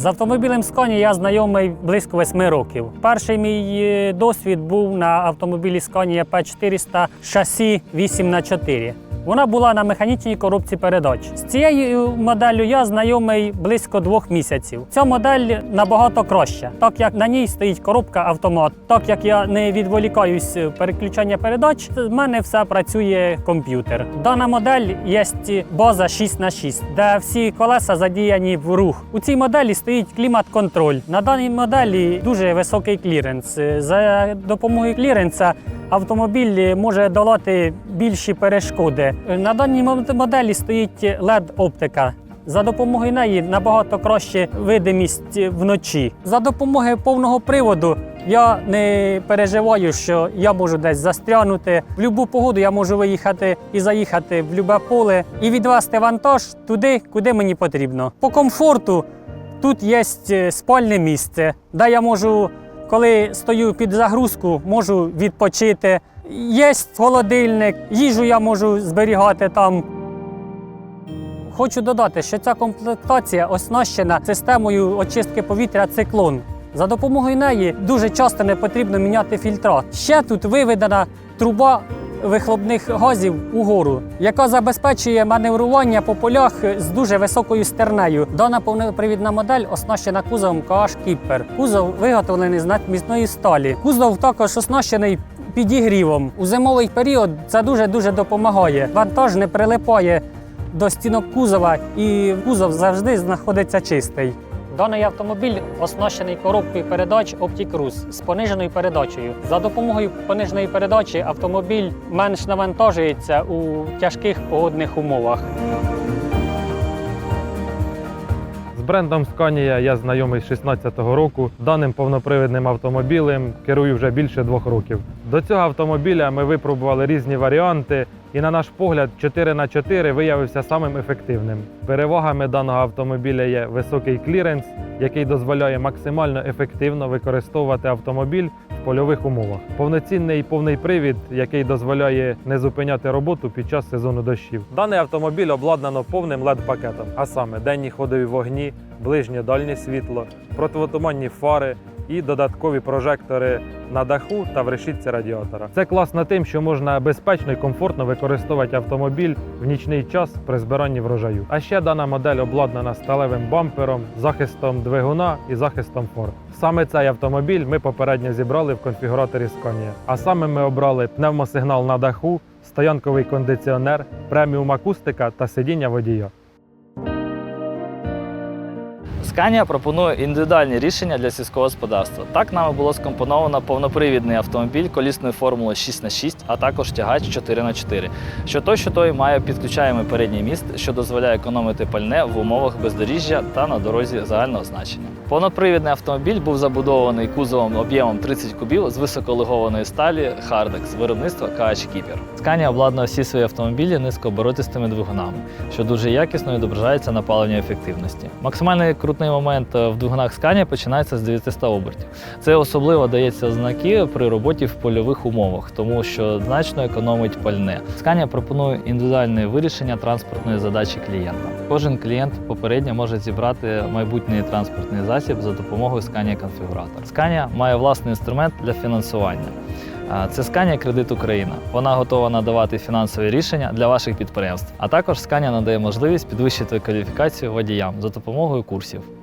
З автомобілем Скані я знайомий близько восьми років. Перший мій е, досвід був на автомобілі Scania P400 шасі 8х4. Вона була на механічній коробці передач. З цією моделлю я знайомий близько двох місяців. Ця модель набагато краща, так як на ній стоїть коробка автомат. Так як я не відволікаюсь в переключання передач, в мене все працює комп'ютер. Дана модель є база 6х6, де всі колеса задіяні в рух. У цій моделі стоїть клімат-контроль. На даній моделі дуже високий кліренс. За допомогою кліренса автомобіль може долати більші перешкоди. На даній мо- моделі стоїть LED-оптика. За допомогою неї набагато краще видимість вночі. За допомогою повного приводу я не переживаю, що я можу десь застрянути. В будь-яку погоду я можу виїхати і заїхати в будь-яке поле і відвести вантаж туди, куди мені потрібно. По комфорту тут є е, спальне місце, де я можу, коли стою під загрузку, можу відпочити. Є холодильник, їжу я можу зберігати там. Хочу додати, що ця комплектація оснащена системою очистки повітря циклон. За допомогою неї дуже часто не потрібно міняти фільтра. Ще тут виведена труба вихлопних газів угору, яка забезпечує маневрування по полях з дуже високою стернею. Дана повнопривідна модель оснащена кузовом KH Kipper. Кузов виготовлений з надмісної сталі. Кузов також оснащений підігрівом. У зимовий період це дуже дуже допомагає. Вантаж не прилипає до стінок кузова, і кузов завжди знаходиться чистий. Даний автомобіль оснащений коробкою передач OptiCruise з пониженою передачею. За допомогою пониженої передачі автомобіль менш навантажується у тяжких погодних умовах. З брендом Scania я знайомий з 16-го року. Даним повнопривідним автомобілем керую вже більше двох років. До цього автомобіля ми випробували різні варіанти, і на наш погляд, 4х4 виявився самим ефективним. Перевагами даного автомобіля є високий кліренс, який дозволяє максимально ефективно використовувати автомобіль в польових умовах. Повноцінний повний привід, який дозволяє не зупиняти роботу під час сезону дощів. Даний автомобіль обладнано повним led пакетом а саме денні ходові вогні, ближнє дальнє світло, противотуманні фари і додаткові прожектори на даху та в решітці радіатора. Це класно тим, що можна безпечно і комфортно використовувати автомобіль в нічний час при збиранні врожаю. А ще дана модель обладнана сталевим бампером, захистом двигуна і захистом фар. Саме цей автомобіль ми попередньо зібрали в конфігураторі Scania. А саме ми обрали пневмосигнал на даху, стоянковий кондиціонер, преміум акустика та сидіння водія. Scania пропонує індивідуальні рішення для сільського господарства. Так нами було скомпоновано повнопривідний автомобіль колісної формули 6х6, а також тягач 4х4. Що той, що той має підключаємий передній міст, що дозволяє економити пальне в умовах бездоріжжя та на дорозі загального значення. Повнопривідний автомобіль був забудований кузовом об'ємом 30 кубів з високолегованої сталі Hardex з виробництва KH Keeper. Scania обладнує всі свої автомобілі низькооборотистими двигунами, що дуже якісно відображається на паливній ефективності. Максимальний крутний момент е, в двигунах Scania починається з 900 обертів. Це особливо дається знаки при роботі в польових умовах, тому що значно економить пальне. Scania пропонує індивідуальне вирішення транспортної задачі клієнта. Кожен клієнт попередньо може зібрати майбутній транспортний засіб за допомогою Scania конфігуратор. Scania має власний інструмент для фінансування. Це Scania Кредит Україна. Вона готова надавати фінансові рішення для ваших підприємств. А також Scania надає можливість підвищити кваліфікацію водіям за допомогою курсів.